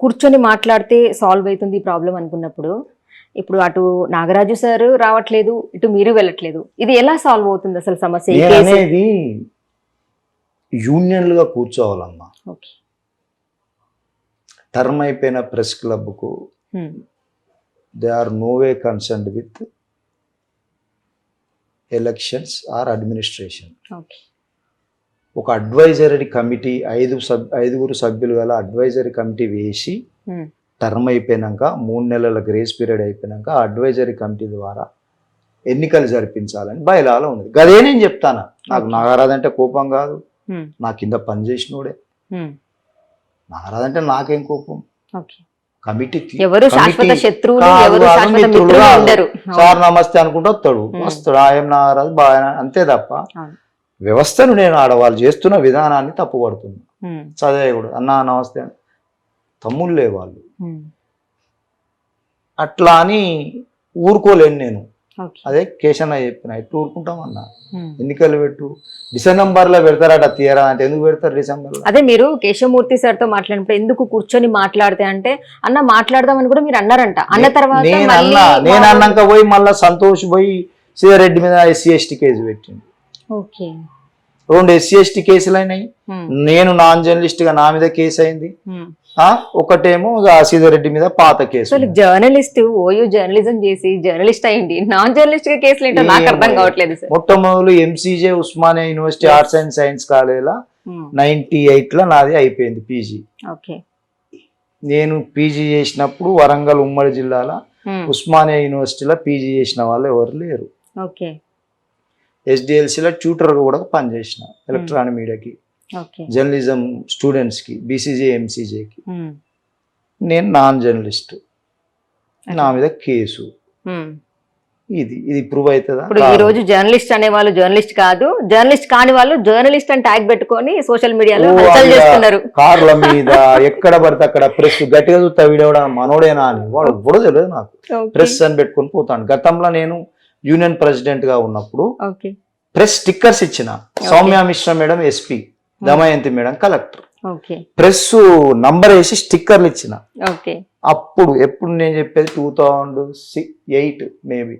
కూర్చొని మాట్లాడితే సాల్వ్ అవుతుంది ఈ ప్రాబ్లం అనుకున్నప్పుడు. ఇప్పుడు అటు నాగరాజు సార్ రావట్లేదు ఇటు మీరు వెళ్ళట్లేదు. ఇది ఎలా సాల్వ్ అవుతుంది అసలు సమస్య? అనేది యూనియన్లుగా కూర్చోవాలమ్మా. టర్మ్ అయిపోయిన press క్లబ్కు. They are no way concerned with elections or administration okay ఒక అడ్వైజరీ కమిటీ ఐదు సబ్ ఐదుగురు సభ్యులు గల అడ్వైజరీ కమిటీ వేసి. టర్మ్ అయిపోయినాక మూడు నెలల గ్రేస్ పీరియడ్ అయిపోయినాక అడ్వైజరీ కమిటీ ద్వారా ఎన్నికలు జరిపించాలని బయలాలో ఉంది గదే నేను చెప్తాను నాకు Okay. నాగరాజ్ అంటే కోపం కాదు హ్మ్. నా కింద పనిచేసినోడే హ్మ్. నాగరాజ్ అంటే నాకేం కోపం కమిటీ సార్ నమస్తే అనుకుంటూ వస్తాడు Hmm. వస్తాడు ఆయన నాగరాజు బాగా అంతే తప్ప. వ్యవస్థను నేను ఆడవాళ్ళు చేస్తున్న విధానాన్ని తప్పుపడుతున్నా. చదివేయకూడదు అన్నా నమస్తే. అని. తమ్ముళ్ళే వాళ్ళు. అట్లా అని ఊరుకోలేను నేను. అదే కేశన్న చెప్పిన ఎట్లా ఊరుకుంటామన్నా హ్మ్. ఎన్నికలు పెట్టు. డిసెంబర్లో పెడతారట తీయరా అంటే ఎందుకు పెడతారు డిసెంబర్లో అదే మీరు కేశవమూర్తి సార్తో మాట్లాడినప్పుడు ఎందుకు కూర్చొని మాట్లాడితే అంటే అన్న మాట్లాడదామని కూడా మీరు అన్నారంట. అన్న తర్వాత నేను అన్నా నేను అన్నాక పోయి మళ్ళీ సంతోష్ పోయి సీఆర్రెడ్డి మీద ఎస్సీ ఎస్టీ కేసు పెట్టింది ఓకే. రెండు ఎస్సీ ఎస్టీ కేసులు అయినాయి. నేను నాన్ జర్నలిస్ట్గా నా మీద కేసు అయింది. ఒకటేమో రెడ్డి మీద పాత కేసు జర్నలిస్ట్ ఓయూ జర్నలిజం చేసి జర్నలిస్ట్ అయ్యింది నాన్ జర్నలిస్ట్గా కేసులు ఏంటో నాకు అర్థం. కావట్లేదు మొట్టమొదలు MCJ Osmania university arts and science కాలేజీలో. నైన్టీ ఎయిట్లో నాది అయిపోయింది పీజీ ఓకే. నేను పీజీ చేసినప్పుడు వరంగల్ ఉమ్మడి జిల్లాలో. ఉస్మానియా యూనివర్సిటీలో పీజీ చేసిన వాళ్ళు ఎవరు లేరు. ఓకే. ఎస్డిఎల్సీలో ట్యూటర్గా కూడా పనిచేసిన ఎలక్ట్రానిక్ మీడియాకి జర్నలిజం స్టూడెంట్స్కి బీసీజే ఎంసీజేకి. నేను నాన్ జర్నలిస్ట్ నా మీద కేసు. ఇది ఇది ప్రూవ్ అవుతుందా? ఇప్పుడు ఈ. రోజు జర్నలిస్ట్ అనే వాళ్ళు జర్నలిస్ట్ కాదు. జర్నలిస్ట్ కాని వాళ్ళు జర్నలిస్ట్ అని ట్యాగ్ పెట్టుకొని సోషల్ మీడియాలో. చేస్తున్నారు. కార్ల మీద ఎక్కడ పడితే అక్కడ ప్రెస్ గట్టిగా చూస్తా వీడేవాడు మనోడేనా అని. వాడు ఎప్పుడో తెలియదు నాకు. ప్రెస్ అని పెట్టుకొని పోతాను. గతంలో నేను యూనియన్ ప్రెసిడెంట్గా ఉన్నప్పుడు ఓకే. ప్రెస్ స్టిక్కర్స్ ఇచ్చిన Soumya Mishra madam SP Damayanti madam collector. Press number వేసి స్టిక్కర్లు ఇచ్చిన. ఓకే. అప్పుడు ఎప్పుడు నేను చెప్పేది two thousand eight maybe.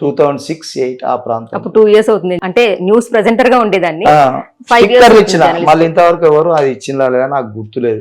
Two thousand six eight ఆ ప్రాంతం. అప్పుడు టూ ఇయర్స్ అవుతుంది. అంటే న్యూస్ ప్రెజెంటర్గా ఉండేదాన్ని స్టిక్కర్లు ఇచ్చిన. మళ్ళీ ఇంతవరకు ఎవరు అది ఇచ్చిన లేదా నాకు గుర్తులేదు.